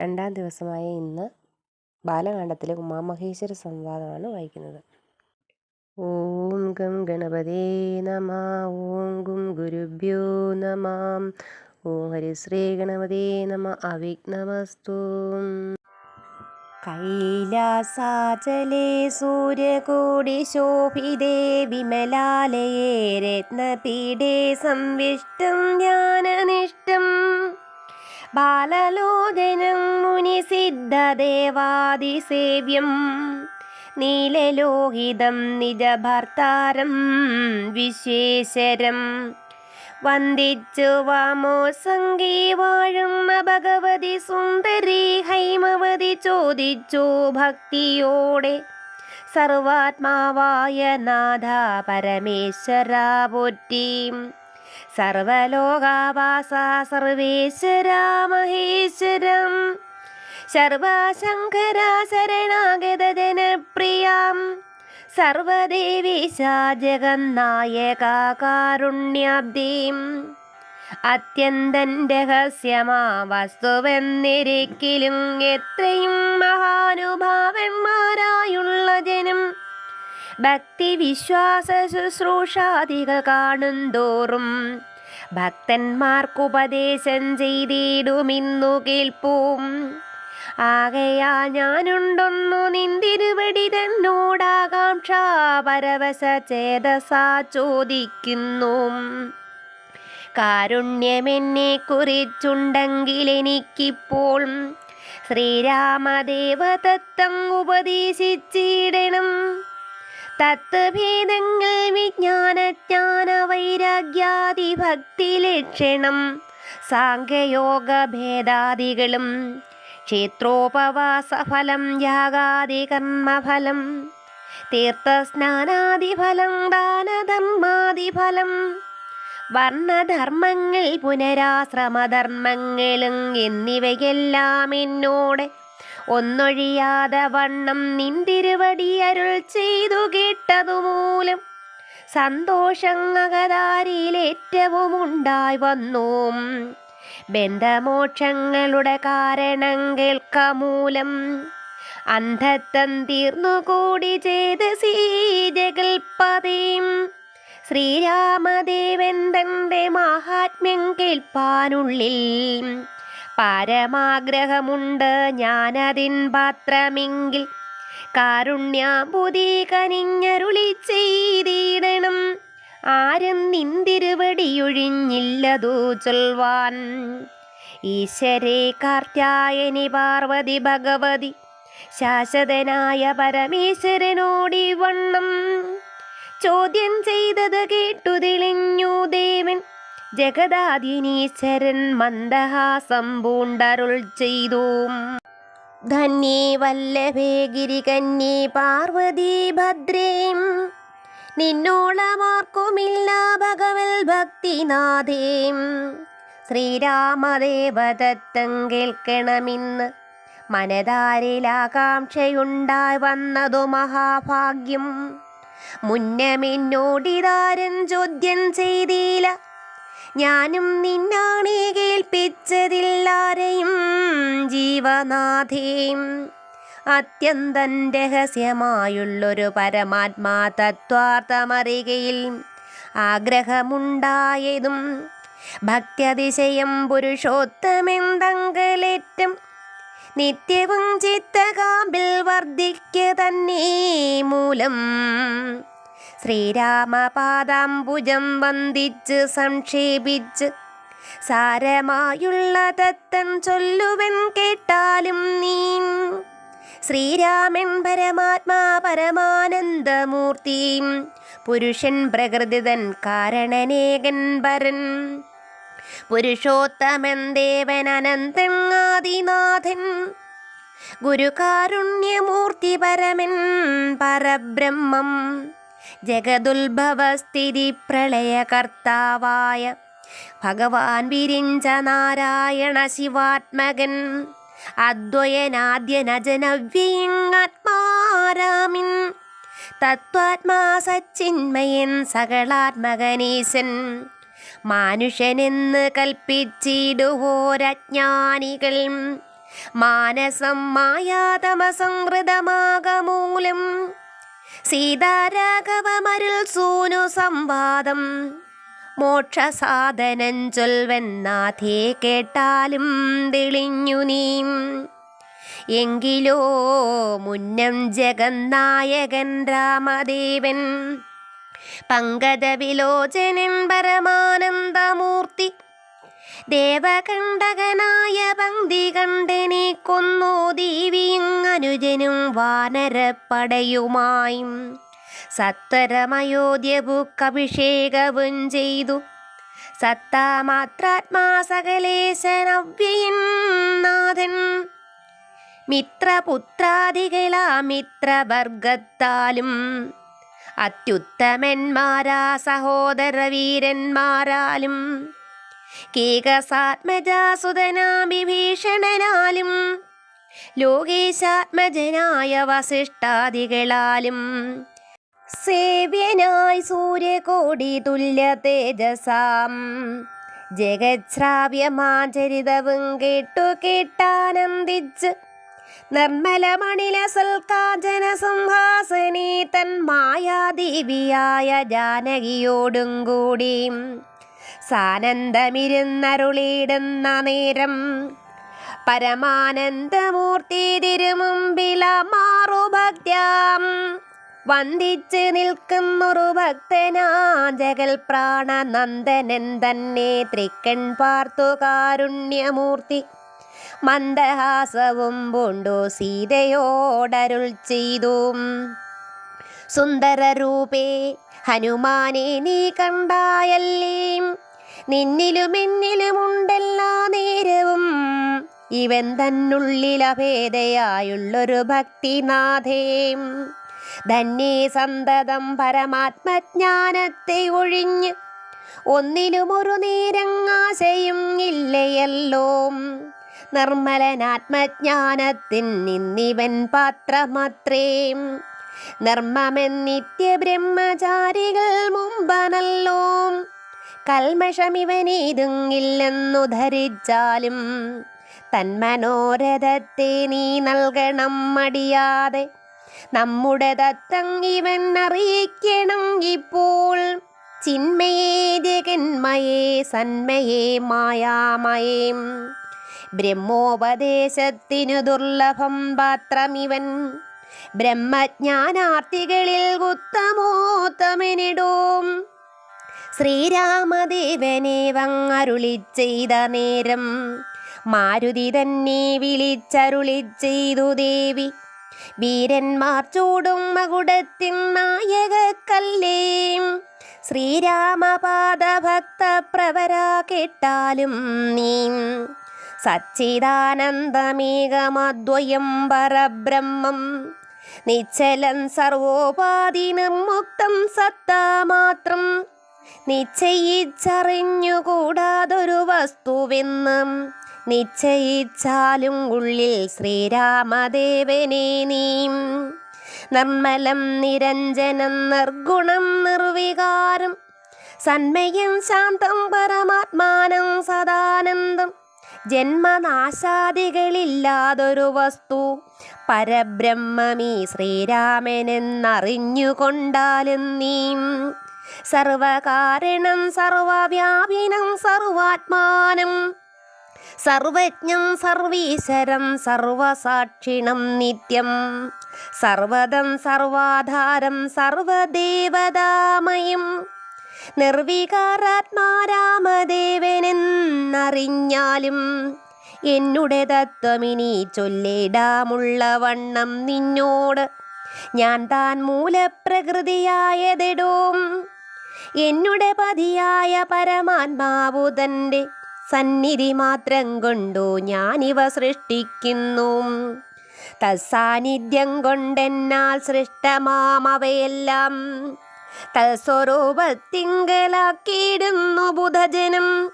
രണ്ടാം ദിവസമായ ഇന്ന് ബാലകാണ്ഡത്തിലെ ഉമാമഹേശ്വര സംവാദമാണ് വായിക്കുന്നത്. ഓം ഗം ഗണപതേ നമ ഓം ഗും ഗുരുഭ്യോ നമാം ഓം ഹരിശ്രീ ഗണപതേ നമ അവിഘ്നമസ്തു. കൈലാസാചലേ സൂര്യകൂടി ശോഭിതേ വിമലാലയേ രത്നപീഠേ സംവിഷ്ടം ജ്ഞാനനിഷ്ടം ബാലലോചനം മുനിസിദ്ധദേവാദിസേവ്യം നീലലോഹിതം നിജഭർത്താരം വിശേഷരം. വന്ദിച്ചു വാമോ സംഗീ വാഴുന്ന ഭഗവതി സുന്ദരി ഹൈമവതി ചോദിച്ചു ഭക്തിയോടെ. സർവാത്മാവായ നാഥ പരമേശ്വര പോറ്റീം. സർവലോകാവാസ സർവേശ്വര മഹേശ്വരം സർവശങ്കര ശരണാഗത ജനപ്രിയാം സർവദേവീശ ജഗന്നായക കാരുണ്യാബ്ദീം അത്യന്തൻ രഹസ്യമാ വസ്തുവെന്നിരിക്കലും എത്രയും മഹാനുഭാവന്മാരായുള്ള ജനം ഭക്തി വിശ്വാസ ശുശ്രൂഷാദികൾ കാണുന്തോറും ഭക്തന്മാർക്കുപദേശം ചെയ്തിടുമിന്നു കേൾപ്പൂം. ആകയാ ഞാനുണ്ടൊന്നു നിന്തിരുവടി തന്നോടാകാംക്ഷ പരവശ ചേതസാ ചോദിക്കുന്നു. കാരുണ്യമെന്നെ കുറിച്ചുണ്ടെങ്കിൽ എനിക്കിപ്പോൾ ശ്രീരാമദേവതത്വം ഉപദേശിച്ചിടണം. തത്വഭേദങ്ങൾ വിജ്ഞാനജ്ഞാന വൈരാഗ്യാദി ഭക്തി ലക്ഷണം സാങ്കയോഗ ഭേദാദികളും ക്ഷേത്രോപവാസഫലം യാഗാദി കർമ്മഫലം തീർത്ഥസ്നാനാദിഫലം ദാനധർമാദിഫലം വർണധർമ്മങ്ങൾ പുനരാശ്രമധർമ്മങ്ങളും എന്നിവയെല്ലാം എന്നോട് ഒന്നൊഴിയാതെ വണ്ണം നിന്തിരുവടി അരുൾ ചെയ്തു കേട്ടതുമൂലം സന്തോഷം അകതാരിയിലേറ്റവും ഉണ്ടായി വന്നു. ബന്ധമോക്ഷങ്ങളുടെ കാരണം കേൾക്കമൂലം അന്ധത്വം തീർന്നുകൂടി ചെയ്ത് സീജകൽപ്പതയും ശ്രീരാമദേവൻ തന്റെ മഹാത്മ്യം കേൾപ്പാനുള്ളിൽ പരമാഗ്രഹമുണ്ട്. ഞാനതിൻ പാത്രമെങ്കിൽ കാരുണ്യാമ്പുതി കനിഞ്ഞരുളി ചെയ്തിടണം. ആരും നിന്തിരുവടിയൊഴിഞ്ഞില്ലതു ചൊൽവാൻ. ഈശ്വരേ കാർത്യായനി പാർവതി ഭഗവതി ശാശ്വതനായ പരമേശ്വരനോടി വണ്ണം. ചോദ്യം ചെയ്തത് കേട്ടു തെളിഞ്ഞു ദേവൻ ജഗദാദിനീശ്വരൻ മന്ദഹാസം പൂണ്ടരുൾ ചെയ്തു. ധന്യേ വല്ലഭേ ഗിരികന്യേ പാർവതി ഭദ്രേം. നിന്നോളമാർക്കുമില്ല ഭഗവൽ ഭക്തിനാഥേം. ശ്രീരാമദേവദത്തം കേൾക്കണമെന്ന് മനതാരിലാകാംക്ഷയുണ്ടായി വന്നതു മഹാഭാഗ്യം. മുന്നമെന്നോടിതാരൻ ചോദ്യം ചെയ്തില്ല ഞാനും നിന്നാണേ കേൾപ്പിച്ചതില്ലാരെയും ജീവനാഥേയും അത്യന്തൻ രഹസ്യമായുള്ളൊരു പരമാത്മാ തത്വാർത്ഥമറികയിൽ ആഗ്രഹമുണ്ടായതും ഭക്ത്യതിശയം പുരുഷോത്തമെന്തങ്കലേറ്റം നിത്യവും ചിത്തകാമ്പിൽ വർദ്ധിക്കുക തന്നെ മൂലം. ശ്രീരാമപാദാംബുജം വന്ദിച്ച് സംക്ഷേപിച്ച് സാരമായുള്ള തത്തം ചൊല്ലുവൻ കേട്ടാലും നീ ശ്രീരാമൻ പരമാത്മാ പരമാനന്ദമൂർത്തി പുരുഷൻ പ്രകൃതിതൻ കാരണനേകൻ പരൻ പുരുഷോത്തമൻ ദേവൻ അനന്തൻ ഗുരുകാരുണ്യമൂർത്തി പരമൻ പരബ്രഹ്മം. ജഗതുത്ഭവസ്ഥിതി പ്രളയകർത്താവായ ഭഗവാൻ വിരിഞ്ച നാരായണ ശിവാത്മകൻ അദ്വയനാദ്യനജനവ്യങ്ങാത്മാരാമിൻ തത്വാത്മാ സച്ചിന്മയൻ സകളാത്മകനീശൻ മാനുഷനെന്ന് കൽപ്പിച്ചിടുവോരജ്ഞാനികൾ മാനസം മായാതമസംഹൃതമാകമൂലം സീതാരാഘവമരുൾ സൂനു സംവാദം. മോക്ഷസാധനം ചൊൽവെന്നാഥേ കേട്ടാലും തെളിഞ്ഞു നീ. എങ്കിലോ മുന്നം ജഗന്നായകൻ രാമദേവൻ. പങ്കജവിലോചനൻ പരമാനന്ദമൂർത്തി ദേവകണ്ഠകനായ പങ്ക്തി കണ്ടനെ കൊന്നു ദേവിയും അനുജനും വാനരപ്പടയുമായും സത്വരമയോധ്യഭുക്കഭിഷേകവും ചെയ്തു. സത്താമാത്രാത്മാ സകലേശനവ്യയൻ മിത്രപുത്രാദികളാ മിത്രവർഗത്താലും അത്യുത്തമന്മാരാ സഹോദര വീരന്മാരാലും കേകസാത്മജാസുതനാഭിഭീഷണനാലും ലോകേശാത്മജനായ വസിഷ്ഠാദികളാലും സേവ്യനായി സൂര്യകോടി തുല്യ തേജസാം. ജഗശ്രാവ്യമാചരിതവും കേട്ടു കേട്ടാനന്ദിച്ച് നിർമ്മലമണില സൽക്കാജന തൻ മായാദേവിയായ ജാനകിയോടും കൂടി സാനന്ദമിരുന്നരുളിയിടുന്ന നേരം പരമാനന്ദമൂർത്തി തിരുമുമ്പില മാറുഭക്ത്യാം. വന്ദിച്ച് നിൽക്കുന്നൊരു ഭക്തനാ ജഗൽ പ്രാണനന്ദനൻ തന്നെ തൃക്കൺ പാർത്തു കാരുണ്യമൂർത്തി. മന്ദഹാസവും പൂണ്ടു സീതയോടരുൾ ചെയ്തു. സുന്ദരരൂപേ ഹനുമാനെ നീ കണ്ടായല്ലേ. നിന്നിലും എന്നിലുമുണ്ടെല്ലാ നേരവും. ഇവൻ തന്നുള്ളിൽ അഭേദയായുള്ളൊരു ഭക്തിനാഥേ. ധന്യേ സന്തതം പരമാത്മജ്ഞാനത്തെ ഒഴിഞ്ഞ് ഒന്നിലുമൊരു നേരങ്ങാശയും ഇല്ലയല്ലോ. നിർമ്മലനാത്മജ്ഞാനത്തിൻ നിന്നിവൻ പാത്രമത്രേ. നിർമ്മമെന്നിത്യ നിത്യബ്രഹ്മചാരികൾ മുമ്പനല്ലോ. കൽമഷമിവനേതും ധരിച്ചാലും ധരിച്ചാലും തന്മനോരഥത്തെ നീ നൽകണം മടിയാതെ. നമ്മുടെ ദത്തം ഇവൻ അറിയിക്കണം ഇപ്പോൾ. ചിന്മയേ ജഗന്മയേ സന്മയേ മായാമയേ. ബ്രഹ്മോപദേശത്തിനു ദുർലഭം പാത്രമിവൻ. ബ്രഹ്മജ്ഞാനാർത്ഥികളിൽ ഉത്തമോത്തമനിടോം. ശ്രീരാമദേവനെ വങ്ങരുളി ചെയ്ത നേരം മാരുതി തന്നെ വിളിച്ചരുളി ചെയ്തു ദേവി. വീരന്മാർ ചൂടും മകുടത്തിൻ നായകക്കല്ലേ? ശ്രീരാമപാദഭക്ത പ്രവരാ കേട്ടാലും നീ. സച്ചിദാനന്ദമേകമദ്വയം പരബ്രഹ്മം. നിശ്ചലം സർവോപാധീനം മുക്തം സത്താമാത്രം നിശ്ചയിച്ചറിഞ്ഞുകൂടാതൊരു വസ്തുവെന്നും നിശ്ചയിച്ചാലും ഉള്ളിൽ ശ്രീരാമദേവനെ നീ. നിർമ്മലം നിരഞ്ജനം നിർഗുണം നിർവികാരം സന്മയം ശാന്തം പരമാത്മാനം സദാനന്ദം. ജന്മനാശാദികളില്ലാതൊരു വസ്തു പരബ്രഹ്മമീ ശ്രീരാമനെന്നറിഞ്ഞുകൊണ്ടാലും നീ സർവകാരണം സർവവ്യാപിനം സർവാത്മാനം. സർവജ്ഞം സർവീശ്വരം സർവസാക്ഷിണം നിത്യം. സർവദം സർവാധാരം സർവദേവതാമയം. നിർവികാരാത്മാരാമദേവനെന്നറിഞ്ഞാലും എന്നുടെ തത്വമിനി ചൊല്ലിടാമുള്ള വണ്ണം നിന്നോട്. ഞാൻ താൻ മൂലപ്രകൃതിയായതിടും. എന്നുടെ പതിയായ പരമാത്മാവു തന്റെ സന്നിധി മാത്രം കൊണ്ടു ഞാനിവ സൃഷ്ടിക്കുന്നു. തത്സാന്നിധ്യം കൊണ്ടെന്നാൽ സൃഷ്ടമാമവയെല്ലാം തൽസ്വരൂപത്തിങ്കലാക്കിയിടുന്നു ബുധജനം.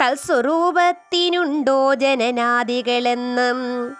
തൽസ്വരൂപത്തിനുണ്ടോ ജനനാദികളെന്നും.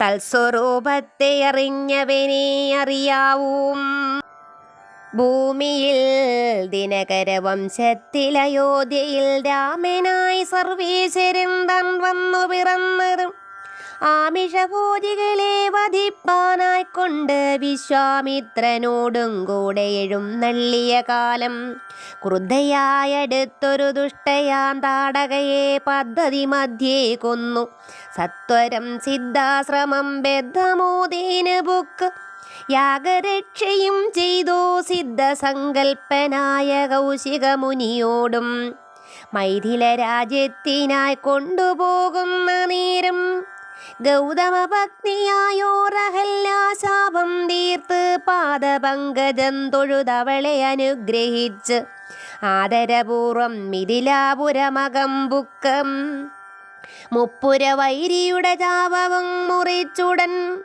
തൽസ്വരൂപത്തെ അറിഞ്ഞവനെ അറിയാവൂം. ഭൂമിയിൽ ദിനകര വംശത്തിൽ അയോധ്യയിൽ രാമനായി സർവീശ്വരൻ തൻ വന്നു പിറന്നതും ആമിഷഭോജികളെ വധിപ്പാനായിക്കൊണ്ട് വിശ്വാമിത്രനോടും കൂടെ എഴുന്നള്ളിയ കാലം ക്രുദ്ധയായടുത്തൊരു ദുഷ്ടയാൻ താടകയെ പദ്ധതി മധ്യേ കൊന്നു. സത്വരം സിദ്ധാശ്രമം ബദ്ധമോദീന് ബുക്ക് യാഗരക്ഷയും ചെയ്തു സിദ്ധസങ്കൽപ്പനായ കൗശിക മുനിയോടും മൈഥില രാജ്യത്തിനായി കൊണ്ടുപോകുന്ന നേരം ഗൗതമ ഭക്തിയായോറഹല്യാശാപം തീർത്ത് പാദപങ്കജം തൊഴുതവളെ അനുഗ്രഹിച്ച് ആദരപൂർവം മിഥിലാപുരമകം ബുക്കം മുപ്പുര വൈരിയുടെ ചാപവും മുറിച്ചുടൻ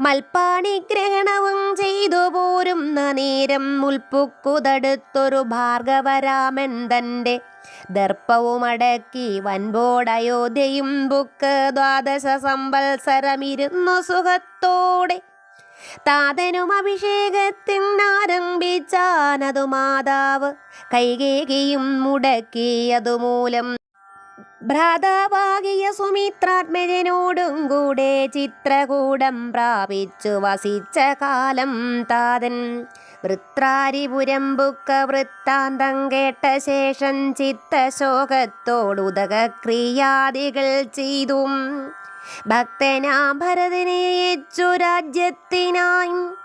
മൽപ്പാണിഗ്രഹണവും ചെയ്തു പോരുന്ന നേരം മുൽപ്പുക്കുതടുത്തൊരു ഭാർഗവരാമൻ തന്റെ ദർപ്പവുമടക്കി വൻപോടയോധ്യയും ബുക്ക് ദ്വാദശ സമ്പത്സരമിരുന്നു സുഖത്തോടെ. താതനും അഭിഷേകത്തിനാരംഭിച്ചാനതു മാതാവ് കൈകേകിയും മുടക്കിയതുമൂലം ഭ്രാതാവാകിയ സുമിത്രാത്മജനോടും കൂടെ ചിത്രകൂടം പ്രാപിച്ചു വസിച്ച കാലം താതൻ. വൃത്രാരിപുരം ബുക്ക വൃത്താന്തം കേട്ട ശേഷം ചിത്തശോകത്തോടുതക ക്രിയാദികൾ ചെയ്തു. ഭക്തനാ ഭരതനെ രാജ്യത്തിനായി രാജ്യത്തിനായും.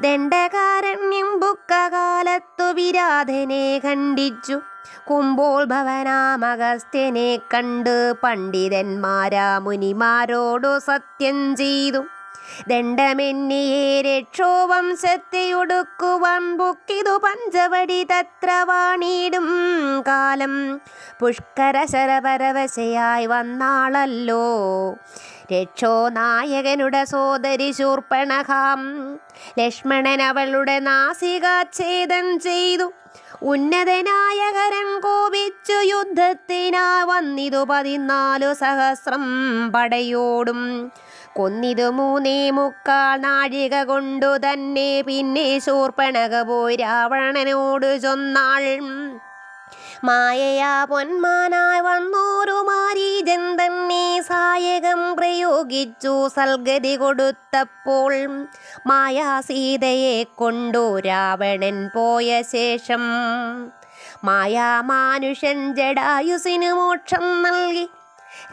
ദണ്ഡകാരണ്യം ബുക്കകാലത്തു വിരാധനെ ഖണ്ഡിച്ചു. കുമ്പോൾ ഭവനാമഗസ്ത്യനെ കണ്ട് പണ്ഡിതന്മാരാ മുനിമാരോടു സത്യം ചെയ്തു. ദണ്ഡമെന്നിയെ രക്ഷോ വംശത്തെയൊടുക്കുവാൻ ബുക്കിതു പഞ്ചവടി തത്ര വാണിടും കാലം. പുഷ്കരശരപരവശയായി വന്നാളല്ലോ. രക്ഷോ നായകനുടെ സോദരി ശൂർപ്പണഹാം. ലക്ഷ്മണൻ അവളുടെ നാസികാച്ഛേദം ചെയ്തു. ഉന്നതനായ കരൻ കോപിച്ചു യുദ്ധത്തിനാ വന്നിതു പതിനാലു സഹസ്രം പടയോടും. കൊന്നിതു മൂന്നേ മുക്കാൽ നാഴിക കൊണ്ടു തന്നെ പിന്നെ ശൂർപ്പണക പോയി രാവണനോട് ചൊന്നാൾ. മായയാ പൊന്മാനായി വന്നോരു മാരീജൻ തന്നെ സായകം പ്രയോഗിച്ചു സൽഗതി കൊടുത്തപ്പോൾ മായാ സീതയെ കൊണ്ടു രാവണൻ പോയ ശേഷം. മായാ മാനുഷൻ ജടായുസിന് മോക്ഷം നൽകി.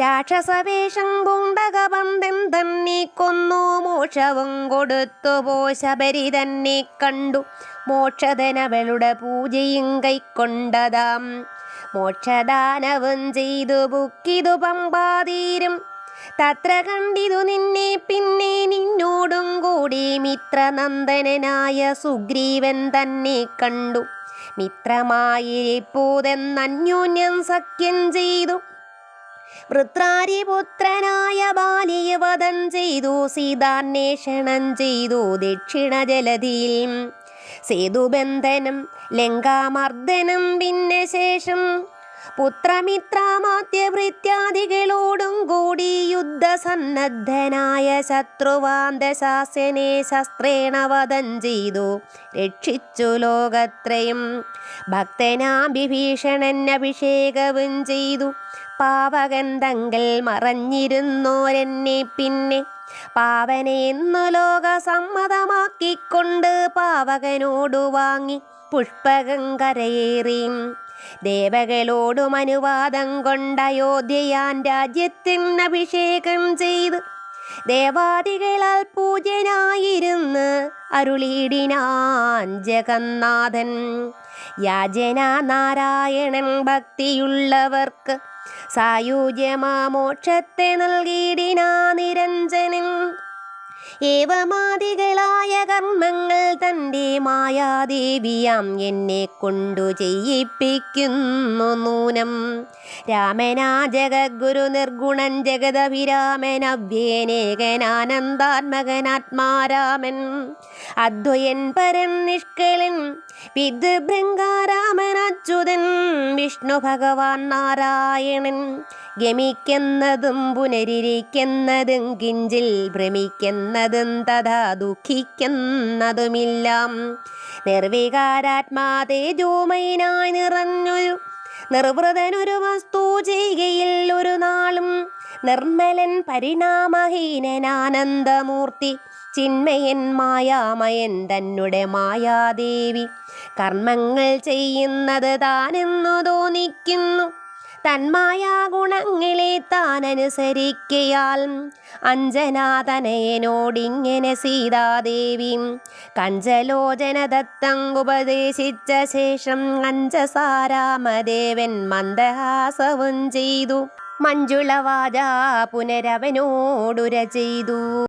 രാക്ഷസവേഷം പൂണ്ടകബന്ധൻ തന്നെ കൊന്നു മോക്ഷവും കൊടുത്തു. പോ ശബരി തന്നെ കണ്ടു. മോക്ഷധനവളുടെ പൂജയും കൈക്കൊണ്ടതാം. മോക്ഷദാനവും ചെയ്തു ബുക്കിതു പമ്പാതീരും. തത്ര കണ്ടിതു നിന്നെ പിന്നെ നിന്നോടും കൂടി മിത്രനന്ദനായ സുഗ്രീവൻ തന്നെ കണ്ടു. മിത്രമായിരിപ്പോതെന്നന്യോന്യം സഖ്യം ചെയ്തു. വൃത്രാരിപുത്രനായ ബാലിയ വധം ചെയ്തു. സീതാന്വേഷണം ചെയ്തു ദക്ഷിണ ജലധിയിൽ സേതുബന്ധനം ലങ്കാമർദ്ദനം പിന്നെ ശേഷം പുത്രമിത്രാമാത്യഭൃത്യാദികളോടും കൂടി യുദ്ധസന്നദ്ധനായ ശത്രുവാന്തശാസനെ ശസ്ത്രേണ വധം ചെയ്തു. രക്ഷിച്ചു ലോകത്രയും. ഭക്തനാഭിഭീഷണൻ അഭിഷേകവും ചെയ്തു. പാവകൻ മറഞ്ഞിരുന്നോരെന്നെ പിന്നെ പാവനെന്നു ലോക സമ്മതമാക്കിക്കൊണ്ട് പാവകനോടു വാങ്ങി പുഷ്പകം കരയേറി ദേവകളോടും അനുവാദം കൊണ്ടയോധ്യയാൻ രാജ്യത്തിന് അഭിഷേകം ചെയ്ത് ദേവാദികളാൽ പൂജനായിരുന്ന് അരുളീടിനാൻ ജഗന്നാഥൻ. യാചന നാരായണൻ ഭക്തിയുള്ളവർക്ക് സായുജ്യമാമോക്ഷത്തെ നൽകിയിടിനാ നിരഞ്ജനൻ ഏവമാദികളായ കർമ്മങ്ങൾ തന്റെ മായാദേവിയാം എന്നെ കൊണ്ടു ചെയ്യിപ്പിക്കുന്നു നൂനം. രാമനാ ജഗദ്ഗുരു നിർഗുണൻ ജഗദഭിരാമൻ അവ്യേനേകനാനന്ദാത്മകനാത്മാരാമൻ അദ്വയൻ പരൻ നിഷ്കളൻ വിദ്ഭൃംഗാരാമൻ അച്യുതൻ വിഷ്ണു ഭഗവാൻ നാരായണൻ. ഗമിക്കുന്നതും പുനരിരിക്കുന്നതും കിഞ്ചിൽ ഭ്രമിക്കുന്നതും തഥാ ദുഃഖിക്കുന്നതുമില്ലാം. നിർവികാരാത്മാ തേജോമൈനായി നിറഞ്ഞൊരു നിർവൃതനൊരു വസ്തു ചെയ്യുകയിൽ ഒരു നാളും നിർമ്മലൻ പരിണാമഹീനനാനന്ദമൂർത്തി ചിന്മയൻ മായാമയൻ തന്നെ മായാദേവി. കർമ്മങ്ങൾ ചെയ്യുന്നത് താനെന്നു തോന്നിക്കുന്നു. തന്മായ ഗുണങ്ങളെ താൻ അനുസരിക്കയാൽ അഞ്ജനാതനയനോടിങ്ങനെ സീതാദേവി കഞ്ചലോചനദത്തങ്കുപദേശിച്ച ശേഷം അഞ്ചസാരാമദേവൻ മന്ദഹാസവും ചെയ്തു. മഞ്ജുളവാച പുനരവനോടുര ചെയ്തു.